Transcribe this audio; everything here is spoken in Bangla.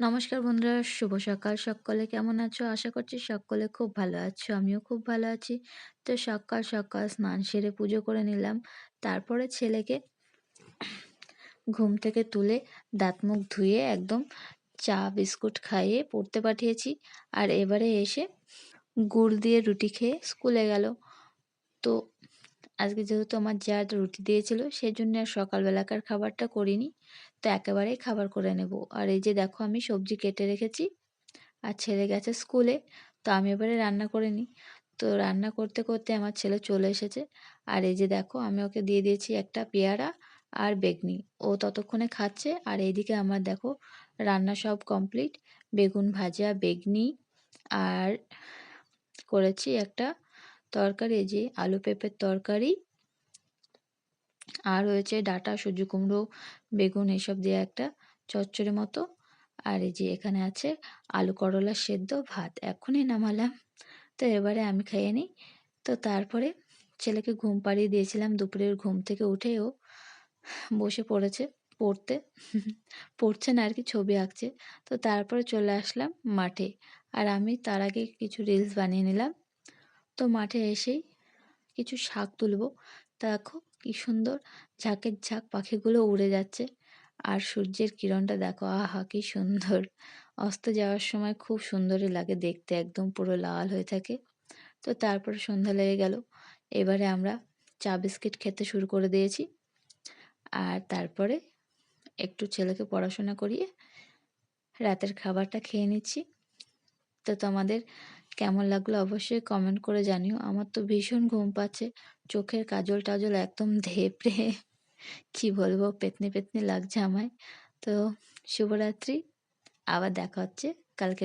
নমস্কার বন্ধুরা, শুভ সকাল। সকলে কেমন আছো? আশা করছি সকলে খুব ভালো আছো। আমিও খুব ভালো আছি। তো সকাল, সকাল স্নান সেরে পুজো করে নিলাম। তারপরে ছেলেকে ঘুম থেকে তুলে দাঁত মুখ ধুয়ে একদম চা বিস্কুট খাইয়ে পড়তে পাঠিয়েছি। আর এবারে এসে গুড় দিয়ে রুটি খেয়ে স্কুলে গেল। তো আজকে যেহেতু আমার যা রুটি দিয়েছিল সেই জন্য আর সকালবেলাকার খাবারটা করিনি। তো একেবারেই খাবার করে নেব। আর এই যে দেখো আমি সবজি কেটে রেখেছি, আর ছেলে গেছে স্কুলে, তো আমি এবারে রান্না করে নিই। তো রান্না করতে করতে আমার ছেলে চলে এসেছে। আর এই যে দেখো আমি ওকে দিয়ে দিয়েছি একটা পেয়ারা আর বেগনি। ও ততক্ষণে খাচ্ছে, আর এইদিকে আমার দেখো রান্না সব কমপ্লিট। বেগুন ভাজা, বেগনি, আর করেছি একটা তরকারি যে আলু পেঁপের তরকারি আর রয়েছে ডাটা, সুজি কুমড়ো, বেগুন এসব দিয়ে একটা চচ্চড়ি মতো। আর এই যে এখানে আছে আলু করলা সেদ্ধ ভাত। এখনই নামালাম। তো এবারে আমি খেয়ে নিই। তো তারপরে ছেলেকে ঘুম পাড়িয়ে দিয়েছিলাম। দুপুরের ঘুম থেকে উঠেও বসে পড়েছে পড়তে। পড়ছে না আর কি, ছবি আঁকছে। তো তারপরে চলে আসলাম মাঠে। আর আমি তার আগে কিছু রিলস বানিয়ে নিলাম। তো মাঠে এসেই কিছু শাক তুলব। দেখো কি সুন্দর ঝাঁকের ঝাঁক পাখিগুলো উড়ে যাচ্ছে। আর সূর্যের কিরণটা দেখো, আহা, কি সুন্দর। অস্ত যাওয়ার সময় খুব সুন্দরই লাগে দেখতে, একদম পুরো লাল হয়ে থাকে। তো তারপরে সন্ধ্যা লেগে গেল। এবারে আমরা চা বিস্কিট খেতে শুরু করে দিয়েছি। আর তারপরে একটু ছেলেকে পড়াশোনা করিয়ে রাতের খাবারটা খেয়ে নিচ্ছি। তো তোমাদের কেমন লাগল অবশ্যই কমেন্ট করে জানিও। আমার তো ভীষণ ঘুম পাচ্ছে, চোখের কাজল টাজল একদম ধেপড়ে, কি বলব, পেতনি পেতনি লাগছে আমায়। তো শুভরাত্রি, আবার দেখা হচ্ছে, কালকে